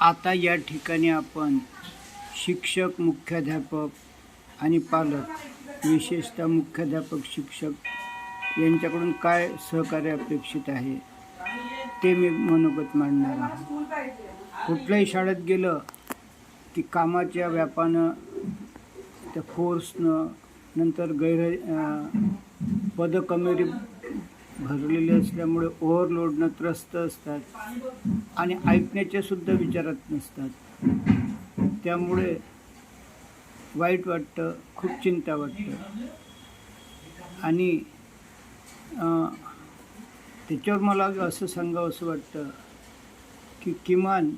आता या ठिकाणी आपण शिक्षक मुख्याध्यापक आणि पालक विशेषतः मुख्याध्यापक शिक्षक यांच्याकडून काय सहकार्य अपेक्षित आहे ते मी मनोगत मांडणार आहे. कुठल्याही शाळेत गेलं की कामाच्या व्यापानं त्या फोर्सनं नंतर गैर पदकमेरी पदं कमेरी भरलेली असल्यामुळे ओव्हरलोडनं त्रस्त असतात. आणि ऐकण्याचे सुद्धा विचारात नसतात. त्यामुळे वाईट वाटतं खूप चिंता वाटतं. आणि त्याच्यावर मला असं सांगावं असं वाटतं की किमान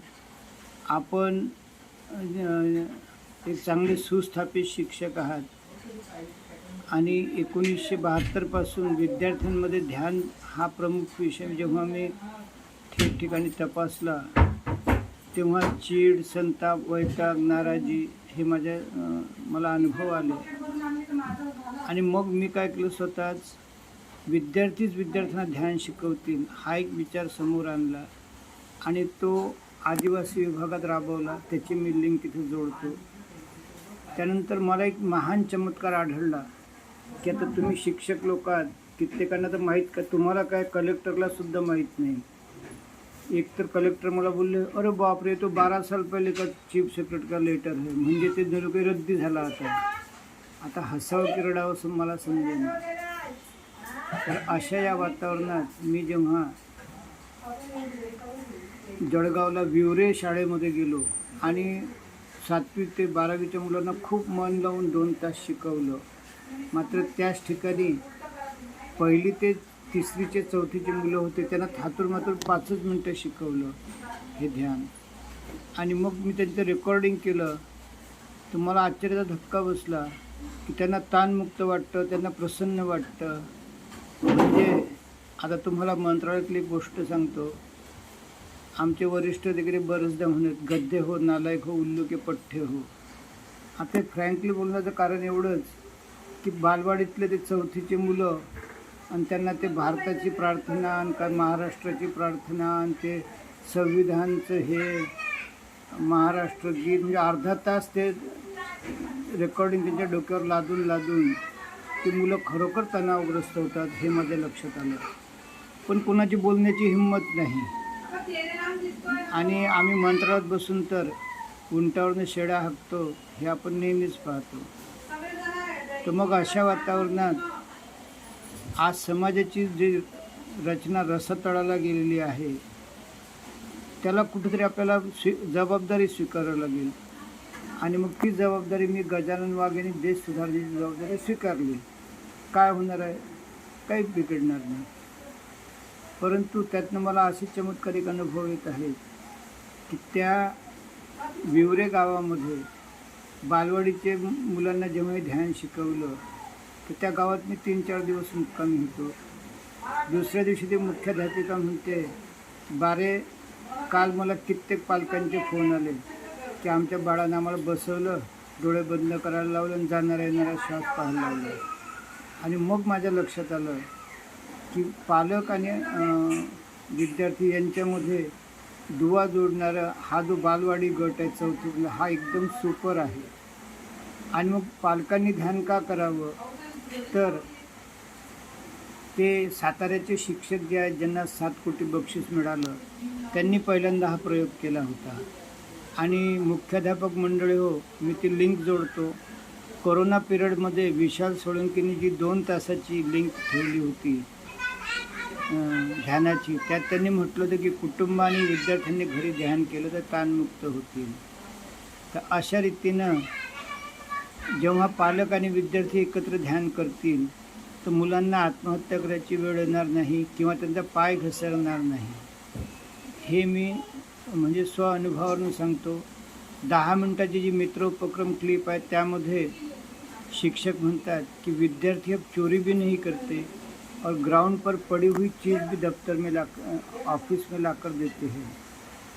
आपण एक चांगले सुस्थापित शिक्षक आहात. आणि एकोणीसशे बहात्तरपासून विद्यार्थ्यांमध्ये ध्यान हा प्रमुख विषय जेव्हा मी ठिकठिकाणी तपासला तेव्हा चीड संताप वैताग नाराजी हे माझ्या मला अनुभव आले. आणि मग मी काय केलं स्वतःच विद्यार्थीच विद्यार्थ्यांना ध्यान शिकवतील हा एक विचार समोर आणला. आणि तो आदिवासी विभागात राबवला त्याची मी लिंक इथे जोडतो. त्यानंतर मला एक महान चमत्कार आढळला की आता तुम्ही शिक्षक लोक आहात कित्येकांना तर माहीत का तुम्हाला काय कलेक्टरला सुद्धा माहीत नाही. एक तर कलेक्टर मला बोलले अरे बापरे तो बारा साल पहिले का चीफ सेक्रेटरी का लेटर आहे? म्हणजे ते जणू काही रद्दी झाला आता. आता हसावं की रडावं असं मला समजेल. तर अशा या वातावरणात मी जेव्हा जळगावला विवरे शाळेमध्ये गेलो आणि सातवी ते बारावीच्या मुलांना खूप मन लावून दोन तास शिकवलं मात्र त्याच ठिकाणी पहिली ते तिसरीचे चौथीचे मुलं होते त्यांना थातूर मातूर पाचच मिनटं शिकवलं हे ध्यान. आणि मग मी त्यांचं रेकॉर्डिंग केलं. तर मला आश्चर्याचा धक्का बसला की त्यांना ताणमुक्त वाटतं त्यांना प्रसन्न वाटतं. म्हणजे आता तुम्हाला मंत्रालयातली एक गोष्ट सांगतो. आमचे वरिष्ठ वगैरे बरेचदा म्हणत गद्दे हो नालायक हो उल्लुके पठ्ठे हो. आता फ्रँकली बोलण्याचं कारण एवढंच की बालवाडीतले ते चौथीचे मुलं आणि त्यांना ते भारताची प्रार्थना आणि काय महाराष्ट्राची प्रार्थना आणि ते संविधानचं हे महाराष्ट्र गीत म्हणजे अर्धा तास ते रेकॉर्डिंग त्यांच्या डोक्यावर लादून लादून ती मुलं खरोखर तणावग्रस्त होतात हे माझ्या लक्षात आलं. पण कोणाची बोलण्याची हिंमत नाही. आणि आम्ही मंत्रालयात बसून तर उंटावरनं शेळ्या हाकतो हे आपण नेहमीच पाहतो. तर मग अशा वातावरणात आज समाजाची जी रचना रसतळाला गेलेली आहे त्याला कुठेतरी आपल्याला स्वी जबाबदारी स्वीकारावी लागेल. आणि मग ती जबाबदारी मी गजानन वाघेने देश सुधारण्याची जबाबदारी स्वीकारली. काय होणार आहे? काही बिघडणार नाही. परंतु त्यातनं मला असे चमत्कारिक अनुभव येत आहेत की त्या विवरे गावामध्ये बालवाडीचे मुलांना जेव्हा ध्यान शिकवलं तर त्या गावात मी तीन चार दिवस मुक्कामी होतो. दुसऱ्या दिवशी ते मुख्याध्यापिका म्हणते बारे काल मला कित्येक पालकांचे फोन आले की आमच्या बाळानं आम्हाला बसवलं डोळे बंद करायला लावलं आणि जाणारा येणारा श्वास पाहायला लावला. आणि मग माझ्या लक्षात आलं की पालक आणि विद्यार्थी यांच्यामध्ये दुवा जोडणारा हा जो बालवाडी गट आहे चौथीतला हा एकदम सुपर आहे. आणि मग पालकांनी ध्यान का करावं? तर ते साताऱ्याचे शिक्षक जे आहेत ज्यांना सात कोटी बक्षीस मिळालं त्यांनी पहिल्यांदा हा प्रयोग केला होता. आणि मुख्याध्यापक मंडळी हो मी ती लिंक जोडतो. कोरोना पिरियडमध्ये विशाल सोळंकीने जी दोन तासाची लिंक ठेवली होती ध्यानाची त्यात त्यांनी म्हटलं होतं की कुटुंब आणि विद्यार्थ्यांनी घरी ध्यान केलं तर ताणमुक्त होतील. तर अशा रीतीनं जेव्हा पालक आणि विद्यार्थी एकत्र ध्यान करतील तर मुलांना आत्महत्या करायची वेळ येणार नाही किंवा त्यांचा पाय घसरणार नाही. हे मी म्हणजे स्व अनुभवावरून सांगतो. दहा मिनटाची जी मित्र उपक्रम क्लिप आहे त्यामध्ये शिक्षक म्हणतात की विद्यार्थी अब चोरी भी नहीं करते और ग्राउंड पर पड़ी हुई चीज़ भी दफ्तर में ला ऑफिस में लाकर देते हैं।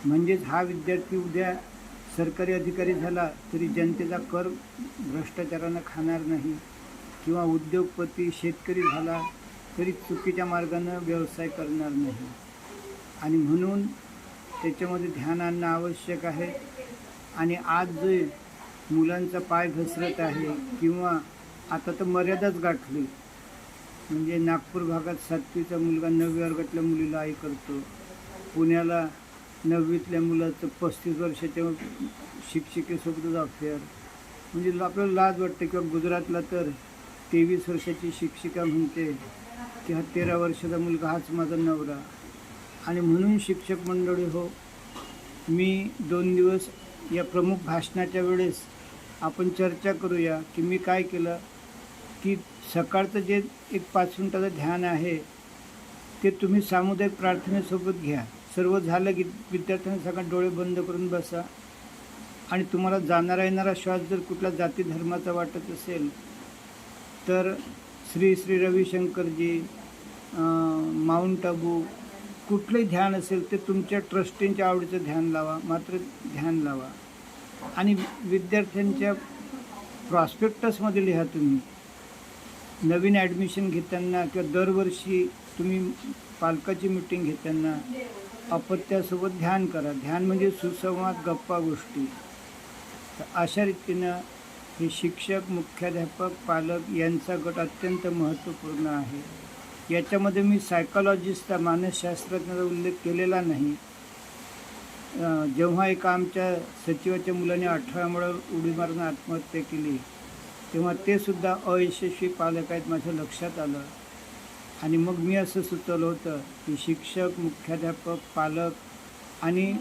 म्हणजेच हा विद्यार्थी उद्या सरकारी अधिकारी झाला तरी जनतेचा कर भ्रष्टाचारानं खाणार नाही किंवा उद्योगपती शेतकरी झाला तरी चुकीच्या मार्गानं व्यवसाय करणार नाही. आणि म्हणून त्याच्यामध्ये ध्यान आणणं आवश्यक आहे. आणि आज जे मुलांचा पाय घसरत आहे किंवा आता तर मर्यादाच गाठली. म्हणजे नागपूर भागात सातवीचा मुलगा नवव्या वर्गातल्या मुलीला आई करतो. पुण्याला नववीतल्या मुलाचं पस्तीस वर्षाच्या शिक्षिकेसोबतच अफेअर म्हणजे आपल्याला लाज वाटते किंवा गुजरातला तर तेवीस वर्षाची शिक्षिका म्हणते की हा तेरा वर्षाचा मुलगा हाच माझा नवरा. आणि म्हणून शिक्षक मंडळी हो मी दोन दिवस या प्रमुख भाषणाच्या वेळेस आपण चर्चा करूया की मी काय केलं की सकाळचं जे एक पाच मिनिटाचं ध्यान आहे ते तुम्ही सामुदायिक प्रार्थनेसोबत घ्या. सर्व झालं की विद्यार्थ्यांना सगळं डोळे बंद करून बसा. आणि तुम्हाला जाणारा येणारा श्वास जर कुठला जाती धर्माचा वाटत असेल तर श्री श्री रविशंकरजी माउंट माऊंट आबू कुठलंही ध्यान असेल ते तुमच्या ट्रस्टींच्या आवडीचं ध्यान लावा मात्र ध्यान लावा. आणि विद्यार्थ्यांच्या प्रॉस्पेक्टसमध्ये लिहा तुम्ही. नवीन ॲडमिशन घेताना किंवा दरवर्षी तुम्ही पालकाची मिटिंग घेताना अपत्यासोबत ध्यान करा. ध्यान म्हणजे सुसंवाद गप्पा गोष्टी. तर अशा रीतीनं हे शिक्षक मुख्याध्यापक पालक यांचा गट अत्यंत महत्त्वपूर्ण आहे. याच्यामध्ये मी सायकॉलॉजिस्टचा मानसशास्त्रज्ञाचा उल्लेख केलेला नाही. जेव्हा एका आमच्या सचिवाच्या मुलाने अठरा उडी मारून आत्महत्या केली तेव्हा ते सुद्धा अयशस्वी पालक आहेत माझ्या लक्षात आलं. आणि मग मी असं सुचवलं होतं की शिक्षक मुख्याध्यापक पालक आणि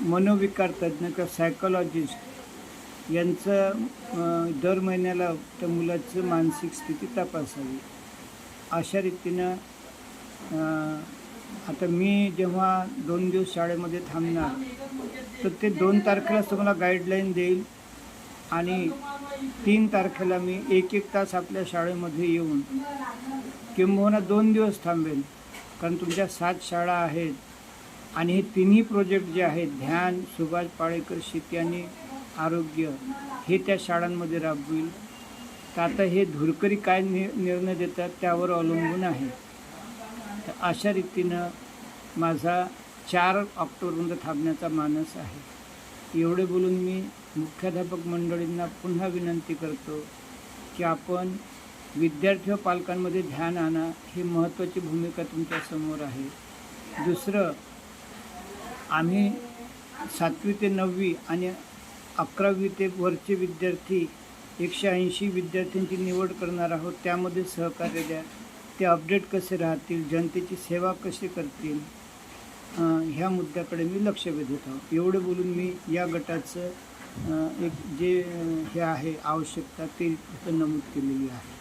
मनोविकार तज्ज्ञ किंवा सायकोलॉजिस्ट यांचं दर महिन्याला त्या मुलाचं मानसिक स्थिती तपासावी. अशा रीतीनं आता मी जेव्हा दोन दिवस शाळेमध्ये थांबणार तर ते दोन तारखेलाच तुम्हाला गाईडलाईन देईल आणि तीन तारखेला मी एक एक तास आपल्या शाळेमध्ये येऊन किंबहुना दोन दिवस थांबेल. कारण तुमच्या सात शाळा आहेत. आणि हे तिन्ही प्रोजेक्ट जे आहेत ध्यान सुभाष पाळेकर शेती आणि आरोग्य हे त्या शाळांमध्ये राबवील. तर आता हे धुरकरी काय नि निर्णय देतात त्यावर अवलंबून आहे. तर अशा रीतीनं माझा चार ऑक्टोबरमध्ये थांबण्याचा मानस आहे. एवढे बोलून मी मुख्याध्यापक मंडळींना पुन्हा विनंती करतो की आपण विद्यार्थी व पालकांमध्ये ध्यान आणा ही महत्त्वाची भूमिका तुमच्यासमोर आहे. दुसरं आम्ही सातवी ते नववी आणि अकरावी ते वरचे विद्यार्थी एकशे ऐंशी विद्यार्थ्यांची निवड करणार आहोत. त्यामध्ये सहकार्य द्या. ते अपडेट कसे राहतील? जनतेची सेवा कशी करतील? ह्या मुद्द्याकडे मी लक्ष वेधत आहोत. एवढं बोलून मी या गटाचं एक जे हे आहे आवश्यकता ते नमूद केलेली आहे.